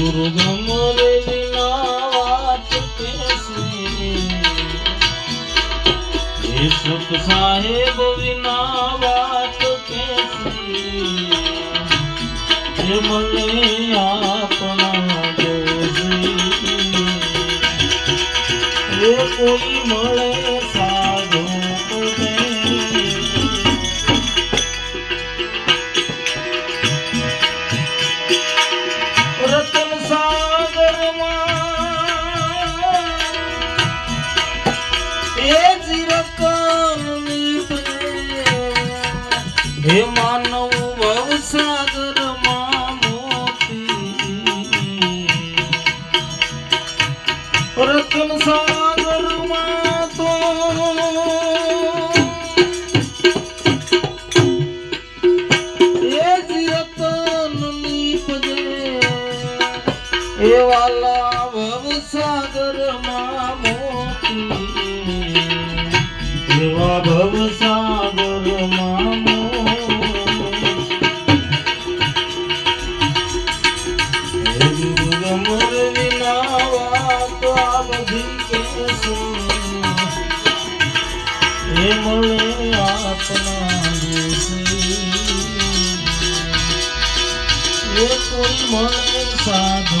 ગુરુ ગમરે વિના વાત કેસી એ સુખ સાહેબ વિના વાત કેસી એ મને આપણા દેશી એ કોઈ મળે હે માનવ ભવસાગરમાં મોતી. રતન સાગરમાં તો એ જીરકની પજે એ વાલા ભવસાગરમાં મોતી. એવા ભવસાગરમાં મોતી સાધુ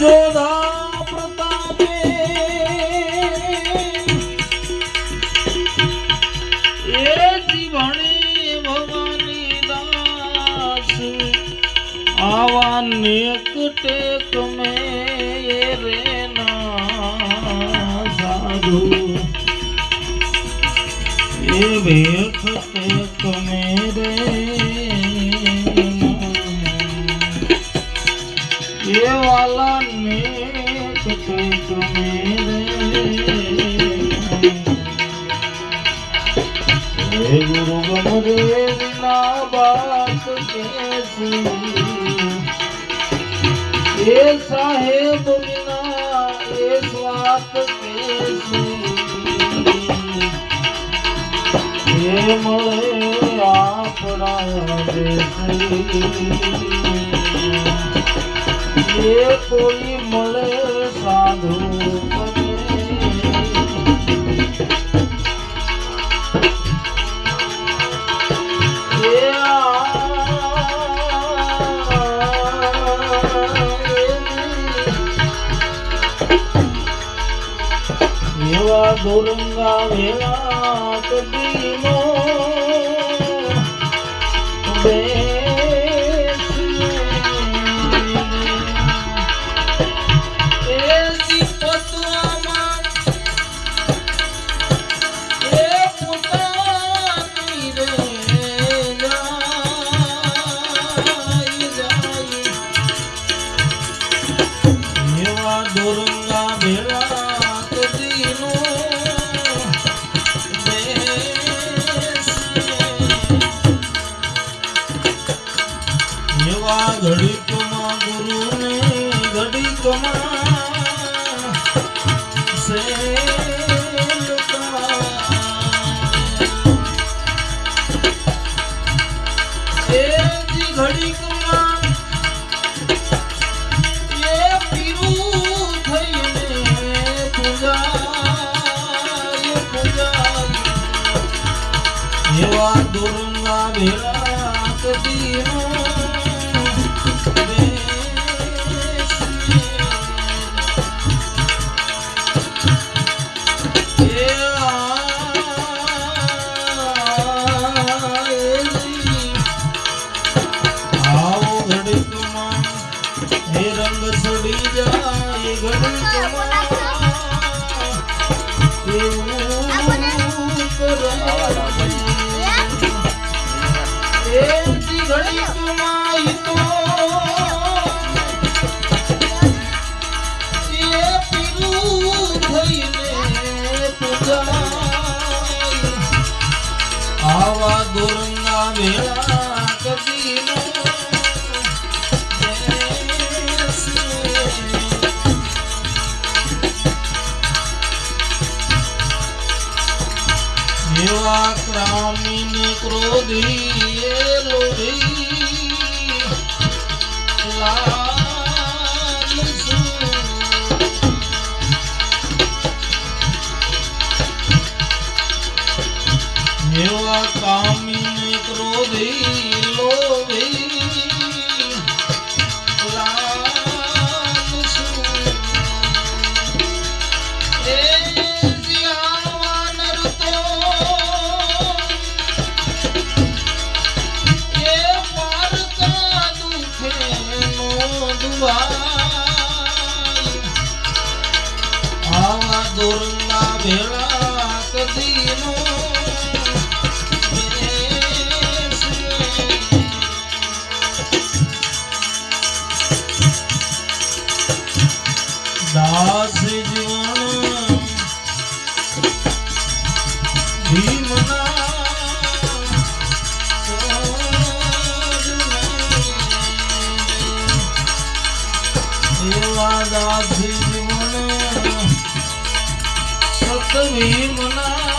જોધા પ્રતાપે એ જીવણે ભવાની દાસ આવા નેક ટેક મે રે ના સાધુ એ ભેખ ટેક રે હે ગુરુ ગમરે ના બાત કેસી એ સાહેબ વિના એ સ્વાત કેસી એ મળે આપણા એ કોઈ મળે સાધુ પદે એવા દોરંગા વેળા આવો ઘડીકમાં રંગ છોડી જાય ઘડીકમાં એવું દોરંગના વેળા કદીનો બેસીએ. ક્રોધી લોહી લોભી એવા કામીને દાસ જીવન. ભીમના એવા દાસ જીવન. સતવીમના એ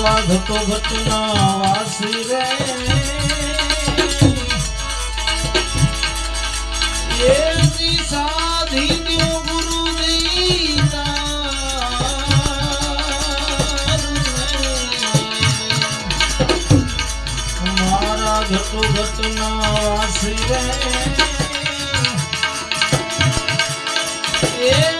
એવા ઘટો ઘટના વાસી રે એજી સાધી દ્યો તારું. મારા વાસી રે એ